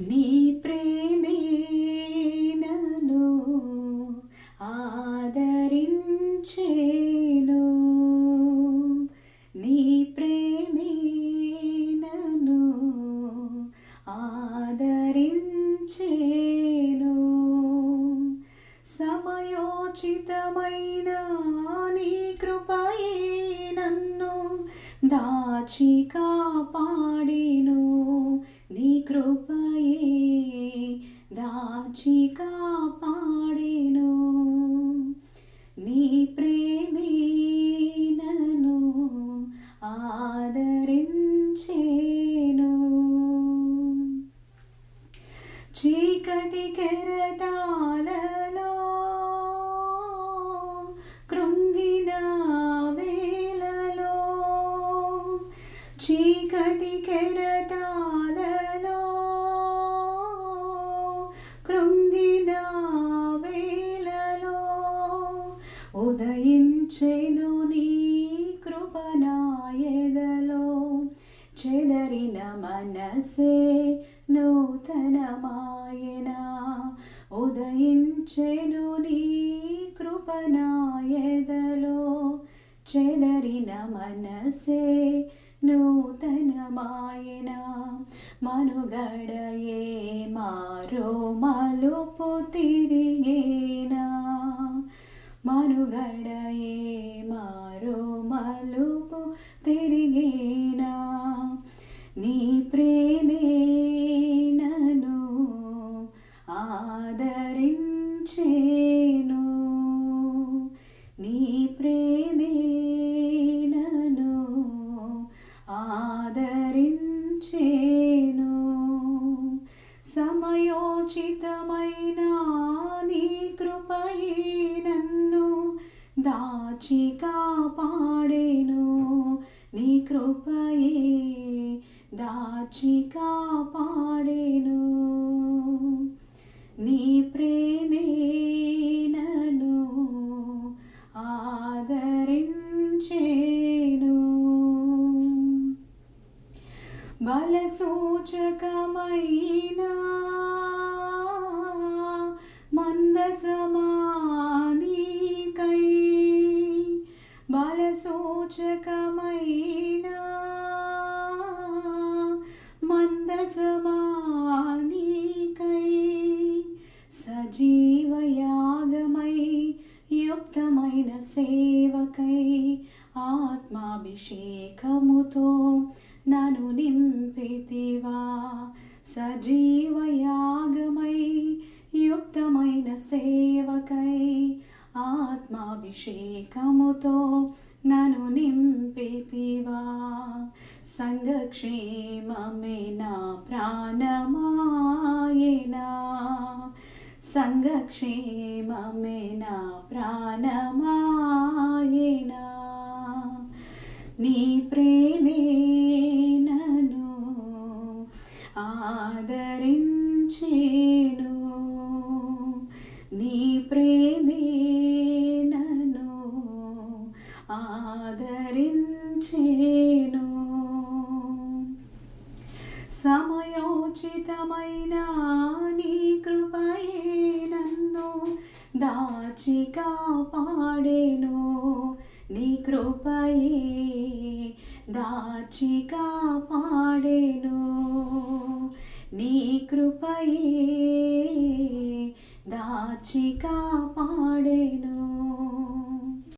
నీ ప్రేమే నను ఆదరించేను. నీ ప్రేమే నను ఆదరించేను. సమయోచితమైన నీ కృపయే నన్ను దాచి కాపాడేను. నీ కృప దాచి కాపాడేను నీ ప్రేమే నన్ను ఆదరించేను చీకటి కెరటాలలో ఉదయించెను నీ కృపనాయదలో చెదరిన మనసే నూతనమాయన. ఉదయించెను నీ కృపనాయదలో చెదరిన మనసే నూతనమాయన. మనుగడయే మారో మలుపు తిరిగేనా. మనుగడయే మారో మలుపు తిరిగేనా నీ ప్రేమే నన్ను ఆదరించేను నీ ప్రేమే కాచి కాపాడేను నీ కృపయే దాచి కాపాడేను నీ ప్రేమే నను ఆదరించేను. బలసూచకమైన మందసమా సూచకమైన మందసమానీకై సజీవయాగమై యుక్తమైన సేవకై ఆత్మాభిషేకముతో నను నింపితివా సజీవయాగమై యుక్తమైన సేవకై ఆత్మాభిషేకముతో నను నింపితివా? సంఘక్షేమమే నా ప్రాణమాయనా? సంఘక్షేమమే నా ప్రాణమాయనా? నీ ప్రేమే నను ఆదరించేను సమయోచితమైన నీ కృపయే నన్ను దాచి కాపాడేను నీ కృపయే దాచి కాపాడేను నీ కృపయే దాచి కాపాడేను